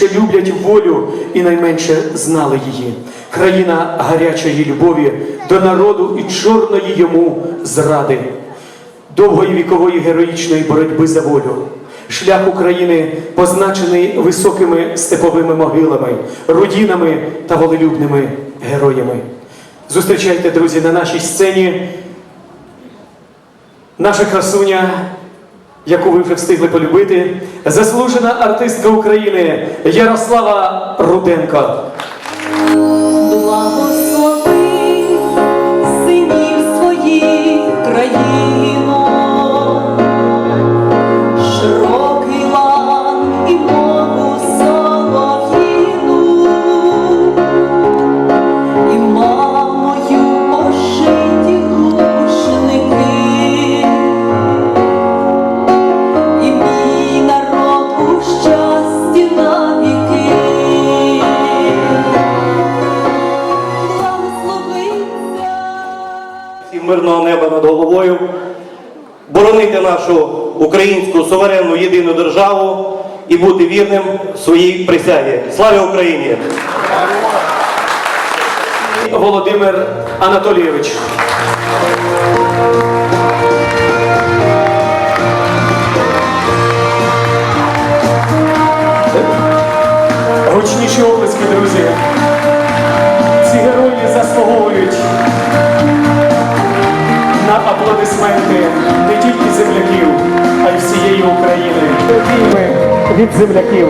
більше люблять волю і найменше знали її. Країна гарячої любові до народу і чорної йому зради, довгої вікової героїчної боротьби за волю. Шлях України позначений високими степовими могилами, руїнами та волелюбними героями. Зустрічайте, друзі, на нашій сцені наша красуня, яку ви вже встигли полюбити, заслужена артистка України Ярослава Руденко. Мирного неба над головою, боронити нашу українську суверенну єдину державу і бути вірним своїй присязі. Слава Україні! Володимир Анатолійович. Гучніші облиски, друзі. Від земляків.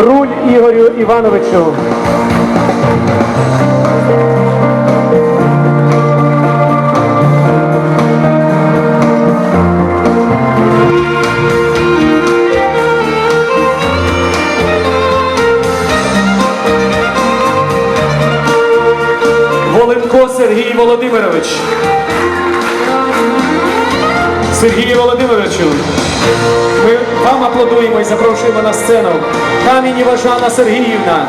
Руль Ігорю Івановичу. Воленко Сергій Володимирович. Сергію Володимировичу, ми вам аплодуємо і запрошуємо на сцену. Камінєва Жанна Сергіївна.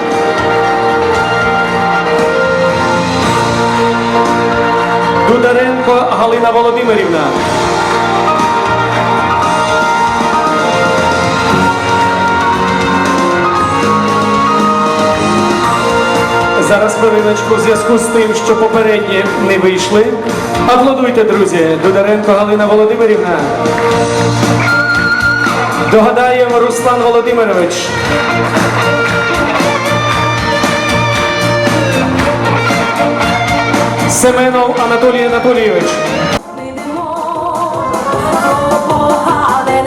Дударенко Галина Володимирівна. Зараз хвилиночку в зв'язку з тим, що попередні не вийшли. Аплодуйте, друзі. Дударенко Галина Володимирівна. Догадаємо Руслан Володимирович. Семенов Анатолій Анатолійович. Ми йдемо, про погане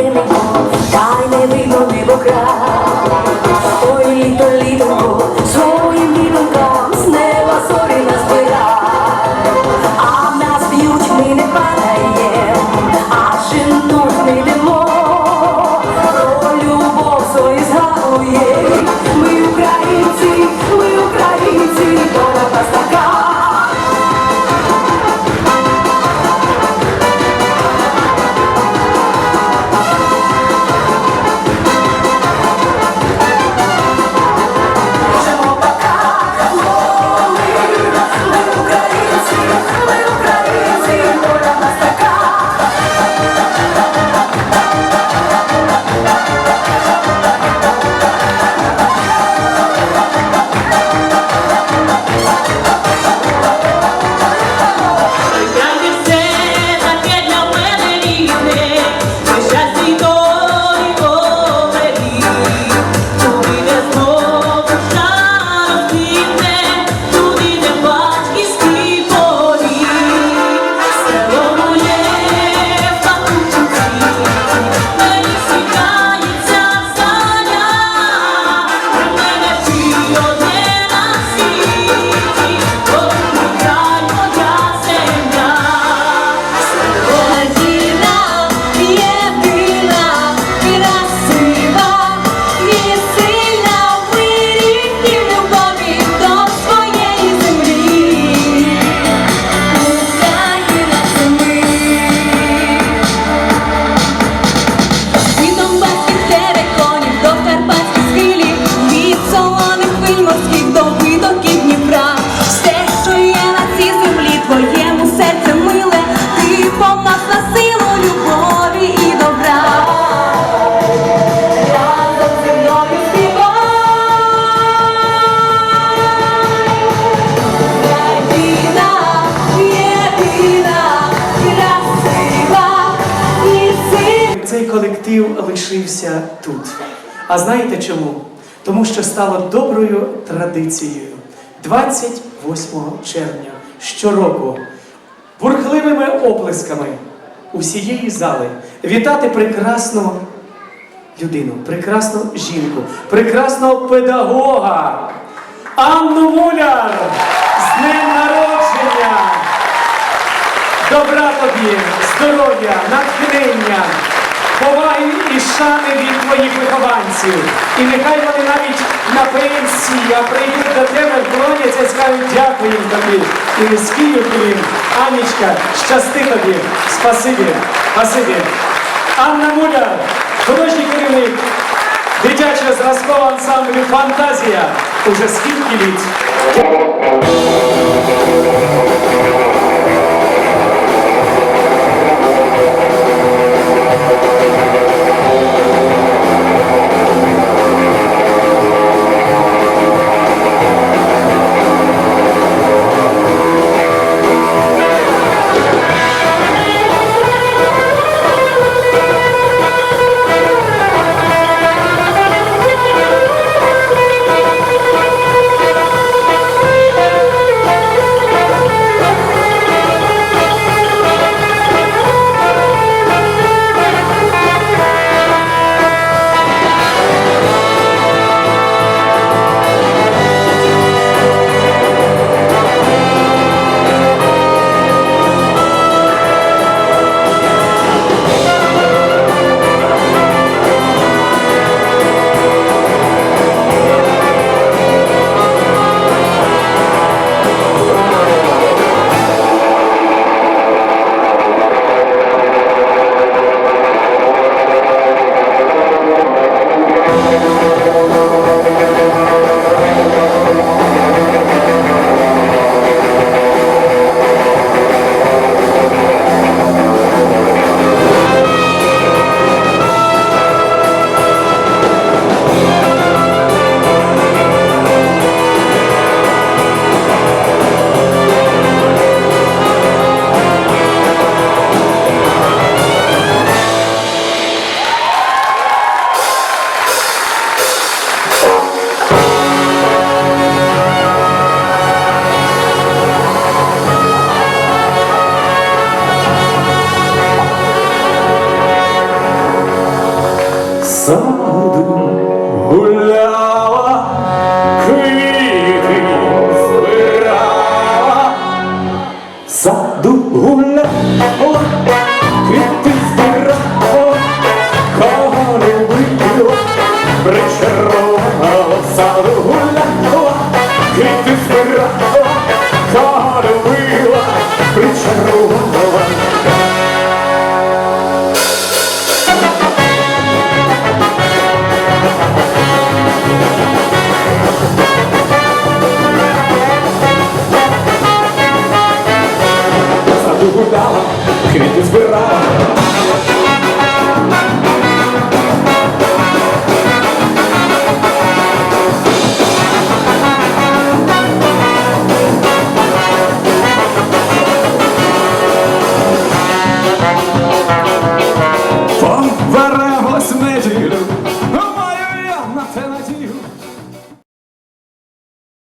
й не видно небокрай. Ой, літо, літонько, своїм літонькам з неба зорі назбирай. А нас б'ють, ми не падаєм, а женуть не колектив лишився тут. А знаєте чому? Тому що стало доброю традицією 28 червня щороку бурхливими оплесками усієї зали вітати прекрасну людину, прекрасну жінку, прекрасного педагога Анну Муляр з днем народження! Добра тобі, здоров'я, натхнення, поваги і шани від твоїх вихованців. І нехай вони навіть на пенсії, а прийдуть до тебе, вклоняться і скажуть дякую тобі. І низький уклін. Анічка, щасти тобі. Спасибі, спасибі. Анна Муляр, художній керівник дитячого зразкового ансамблю Фантазія. Уже скільки літ. Oh,